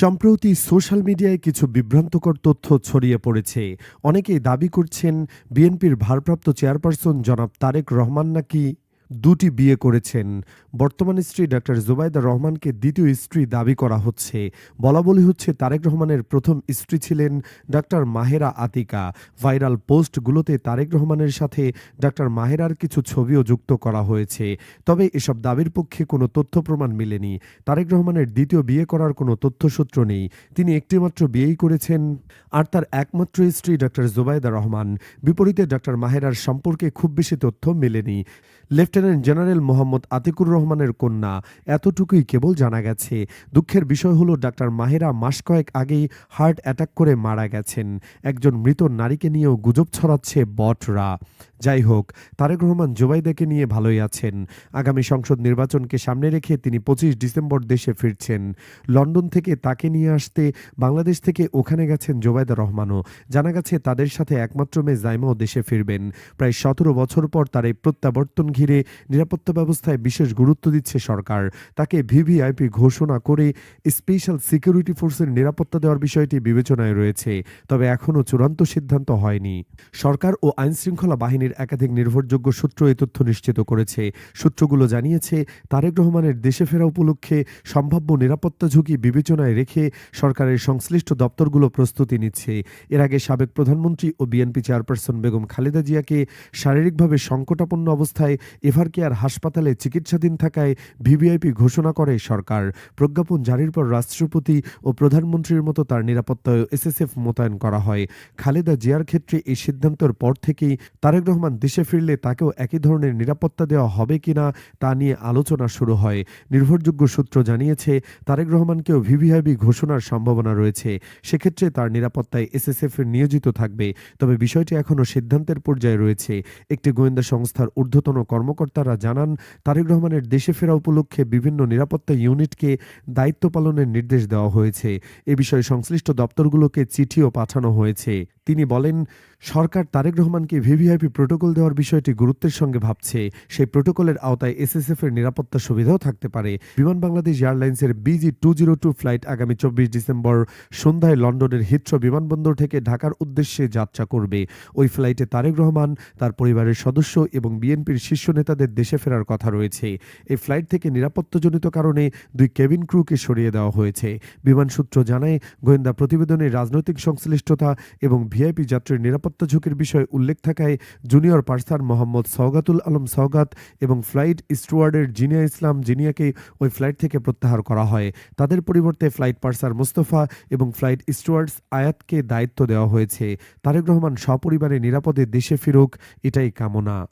সম্প্রতি সোশ্যাল মিডিয়ায় কিছু বিভ্রান্তকর তথ্য ছড়িয়ে পড়েছে। অনেকেই দাবি করছেন, বিএনপির ভারপ্রাপ্ত চেয়ারপারসন জনাব তারেক রহমান নাকি দুটি বিয়ে করেছেন। বর্তমান স্ত্রী ডাক্তার জুবাইদা রহমানকে দ্বিতীয় স্ত্রী দাবি করা হচ্ছে। বলা বলি হচ্ছে, তারেক রহমানের প্রথম স্ত্রী ছিলেন ডাক্তার মাহেরা আতিকা। ভাইরাল পোস্টগুলোতে তারেক রহমানের সাথে ডাক্তার মাহেরার কিছু ছবিও যুক্ত করা হয়েছে। তবে এসব দাবির পক্ষে কোনো তথ্য প্রমাণ মেলেনি। তারেক রহমানের দ্বিতীয় বিয়ে করার কোনো তথ্যসূত্র নেই। তিনি একটিমাত্র বিয়েই করেছেন, আর তার একমাত্র স্ত্রী ডাক্তার জুবাইদা রহমান। বিপরীতে ডাক্তার মাহেরার সম্পর্কে খুব বেশি তথ্য মেলেনি। লেফটেন্যান্ট জেনারেল মোহাম্মদ আতিকুর রহমানের কন্যা। এতটুকুই কেবল জানা গেছে। দুঃখের বিষয় হলো, ডাক্তার মাহেরা মাস কয়েক আগেই হার্ট অ্যাটাক করে মারা গেছেন। একজন মৃত নারীকে নিয়েও গুজব ছড়াচ্ছে বটরা। যাই হোক, তারেক রহমান জোবাইদাকে নিয়ে ভালোই আছেন। আগামী সংসদ নির্বাচনকে সামনে রেখে তিনি পঁচিশ ডিসেম্বর দেশে ফিরছেন। লন্ডন থেকে তাকে নিয়ে আসতে বাংলাদেশ থেকে ওখানে গেছেন জোবাইদা রহমানও। জানা গেছে তাদের সাথে একমাত্র মেয়ে জাইমাও দেশে ফিরবেন। প্রায় সতেরো বছর পর তার এই প্রত্যাবর্তন ঘিরে নিরাপত্তা ব্যবস্থায় বিশেষ গুরুত্ব দিচ্ছে সরকার। তাকে ভিভিআইপি ঘোষণা করে স্পেশাল সিকিউরিটি ফোর্সের নিরাপত্তা দেওয়ার বিষয়টি বিবেচনায় রয়েছে, তবে এখনও চূড়ান্ত সিদ্ধান্ত হয়নি। সরকার ও আইনশৃঙ্খলা বাহিনীর একাধিক নির্ভরযোগ্য সূত্র এই তথ্য নিশ্চিত করেছে। সূত্রগুলো জানিয়েছে, তারেক রহমানের দেশে ফেরা উপলক্ষে সম্ভাব্য নিরাপত্তা ঝুঁকি বিবেচনায় রেখে সরকারের সংশ্লিষ্ট দপ্তরগুলো প্রস্তুতি নিচ্ছে। এর আগে সাবেক প্রধানমন্ত্রী ও বিএনপি চেয়ারপারসন বেগম খালেদা জিয়াকে শারীরিকভাবে সংকটাপন্ন অবস্থায় এভার কেয়ার হাসপাতালে চিকিৎসাধীন থাকায় ভিভিআইপি ঘোষণা করে সরকার। প্রজ্ঞাপন জারির পর রাষ্ট্রপতি ও প্রধানমন্ত্রীর মতো তার নিরাপত্তায় এসএসএফ মোতায়েন করা হয়। খালেদা জিয়ার ক্ষেত্রে এই সিদ্ধান্তের পর থেকেই তারেক রহমান দেশে ফিরলে তাকেও একই ধরনের নিরাপত্তা দেওয়া হবে কিনা তা নিয়ে আলোচনা শুরু হয়। নির্ভরযোগ্য সূত্র জানিয়েছে, তারেক রহমানকেও ভিভিআইবি ঘোষণার সম্ভাবনা রয়েছে। সেক্ষেত্রে তার নিরাপত্তায় এসএসএফ নিয়োজিত থাকবে। তবে বিষয়টি এখনও সিদ্ধান্তের পর্যায়ে রয়েছে। একটি গোয়েন্দা সংস্থার ঊর্ধ্বতন কর্মকর্তারা জানান, তারেক রহমানের দেশে ফেরা উপলক্ষে বিভিন্ন নিরাপত্তা ইউনিটকে দায়িত্ব পালনের নির্দেশ দেওয়া হয়েছে। এ বিষয়ে সংশ্লিষ্ট দপ্তরগুলোকে চিঠিও পাঠানো হয়েছে। তিনি বলেন, সরকার তারেক রহমানকে ভিভিআইপি প্রোটোকল দেওয়ার বিষয়টি গুরুত্বের সঙ্গে ভাবছে। সেই প্রোটোকলের আওতায় এসএসএফ এর নিরাপত্তা সুবিধাও থাকতে পারে। বিমান বাংলাদেশ এয়ারলাইন্সের BG two zero two flight আগামী চব্বিশ ডিসেম্বর সন্ধ্যায় লন্ডনের হিথ্রো বিমানবন্দর থেকে ঢাকার উদ্দেশ্যে যাত্রা করবে। ওই ফ্লাইটে তারেক রহমান, তার পরিবারের সদস্য এবং বিএনপির শীর্ষ নেতাদের দেশে ফেরার কথা রয়েছে। এই ফ্লাইট থেকে নিরাপত্তাজনিত কারণে দুই কেবিন ক্রুকে সরিয়ে দেওয়া হয়েছে। বিমান সূত্র জানায়, গোয়েন্দা প্রতিবেদনে রাজনৈতিক সংশ্লিষ্টতা এবং ভিআইপি যাত্রীর নিরাপত্তা ঝুঁকির বিষয়ে উল্লেখ থাকায় জুনিয়র পার্সার মোহাম্মদ সওগাতুল আলম সওগাত এবং ফ্লাইট স্টুয়ার্ডের জিনিয়া ইসলাম জিনিয়াকে ওই ফ্লাইট থেকে প্রত্যাহার করা হয়। তাদের পরিবর্তে ফ্লাইট পার্সার মুস্তফা এবং ফ্লাইট স্টুয়ার্ডস আয়াতকে দায়িত্ব দেওয়া হয়েছে। তারেক রহমান সপরিবারে নিরাপদে দেশে ফিরুক, এটাই কামনা।